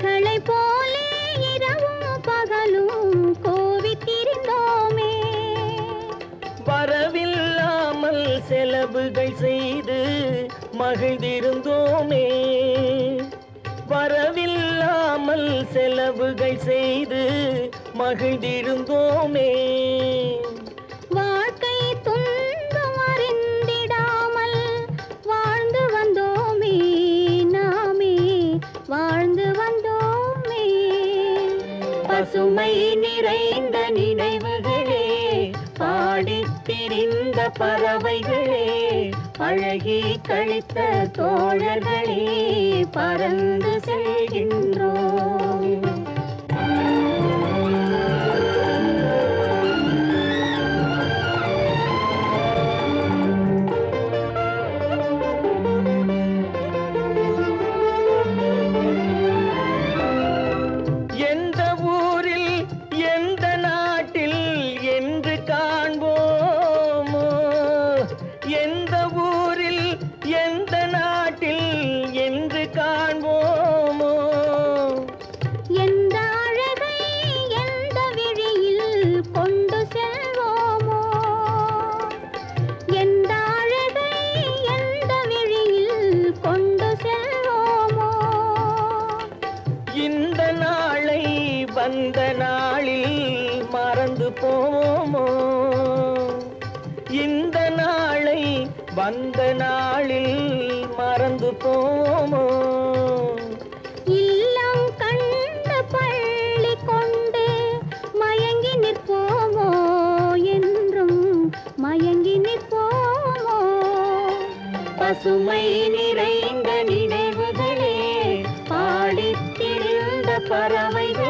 குயில்களைப் போலே இரவும் பகலும் கூவித் திரிந்தோமே வரவில்லாமல் செலவுகள் செய்து மகிழ்ந்திருந்தோமே. வரவில்லாமல் செலவுகள் செய்து மகிழ்ந்திருந்தோமே. உம்மை நிறைந்த நினைவுகளே பாடித்திரிந்த பறவைகளே அழகி கழித்த தோழர்களே பறந்து செல்கின்றோம். அந்த நாளில் மறந்து போவோமோ? இந்த நாளை வந்த நாளில் மறந்து போவோமோ? பசுமை நிறைந்த நினைவுகளே பாடித்திருந்த பறவைகள்